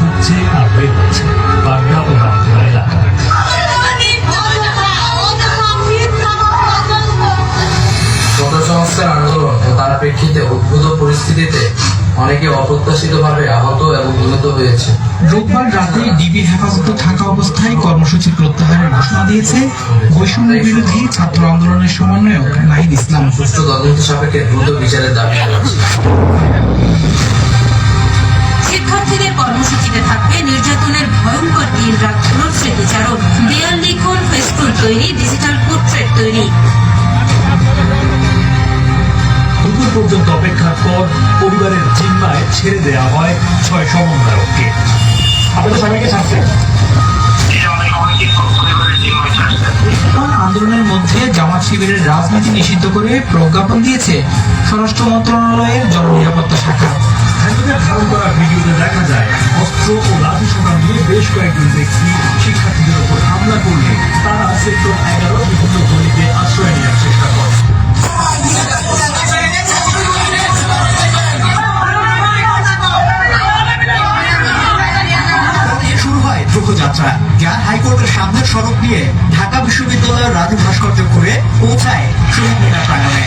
হচ্ছে আর হয়ে হচ্ছে পাবনা ও রামপুরা এলাকায় গত সংস্কার আন্দোলন ও তার প্রেক্ষিতে উদ্ভূত পরিস্থিতিতে অনেকে অপ্রত্যাশিতভাবে আহত এবং নিহত হয়েছে। রোববার রাতে ডিবি হেফাজতে থাকা অবস্থায় কর্মসূচি প্রত্যাহারের ঘোষণা দিয়েছে। বৈষম্য বিরোধী ছাত্র আন্দোলনের সমন্বয়ক নাহিদ ইসলাম। সুষ্ঠু তদন্ত সাপেক্ষে দ্রুত বিচারের দাবি জানাচ্ছি। কর্মসূচিতে থাকবে। নির্যাতনের ভয়ঙ্কর দিন রাতগুলোর স্মৃতিচারণ দেয়াল লিখন ফেস্টুন তৈরি ডিজিটাল পোর্ট্রেট তৈরি। পর্যন্ত অপেক্ষার পর পরিবারের জিম্মায় ছেড়ে দেওয়া হয় ছয় সমন্বয়ককে। আপনাদের সবাইকে ছাড়ছে? চলমান আন্দোলনের মধ্যে জামাত শিবিরের রাজনীতি নিষিদ্ধ করে প্রজ্ঞাপন দিয়েছে। স্বরাষ্ট্র মন্ত্রণালয়ের জননিরাপত্তা অস্ত্র ও লাঠি সোনা নিয়ে বেশ কয়েকজন ব্যক্তি শিক্ষার্থীদের উপর হামলা করলে তারা সেক্টর এগারো বিভিন্ন গলিতে আশ্রয় নেওয়ার চেষ্টা করে। যাত্রা জ্ঞান হাইকোর্টের সামনের সড়ক দিয়ে ঢাকা বিশ্ববিদ্যালয়ের রাজু ভাস্কর্য করে পৌঁছায় শহীদ মিনার প্রাঙ্গণে।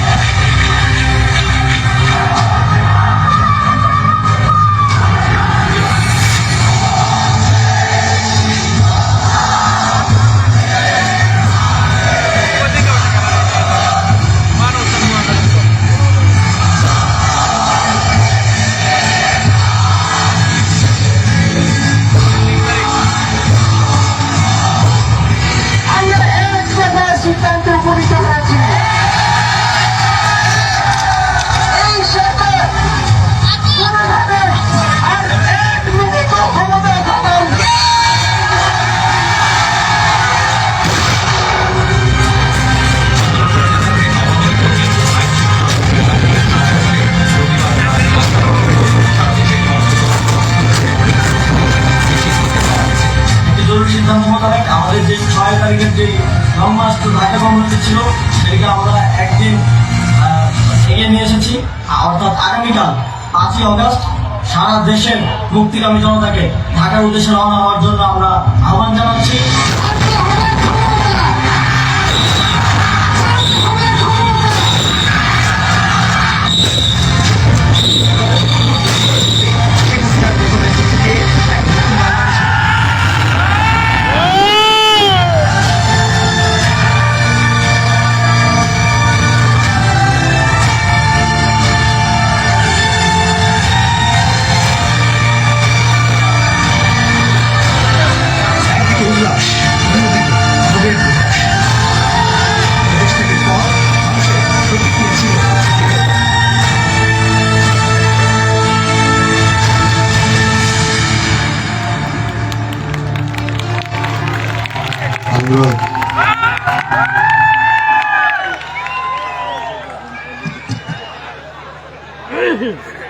জরুরি সিদ্ধান্ত মোতাবেক আমাদের যে ছয় তারিখের যে লং মার্চ টু ঢাকা কর্মসূচি ছিল, সেটাকে আমরা একদিন এগিয়ে নিয়ে এসেছি। অর্থাৎ আগামীকাল পাঁচই অগস্ট সারা দেশের মুক্তিকামী জনতাকে ঢাকার উদ্দেশ্যে রওনা হওয়ার জন্য brother. Hey!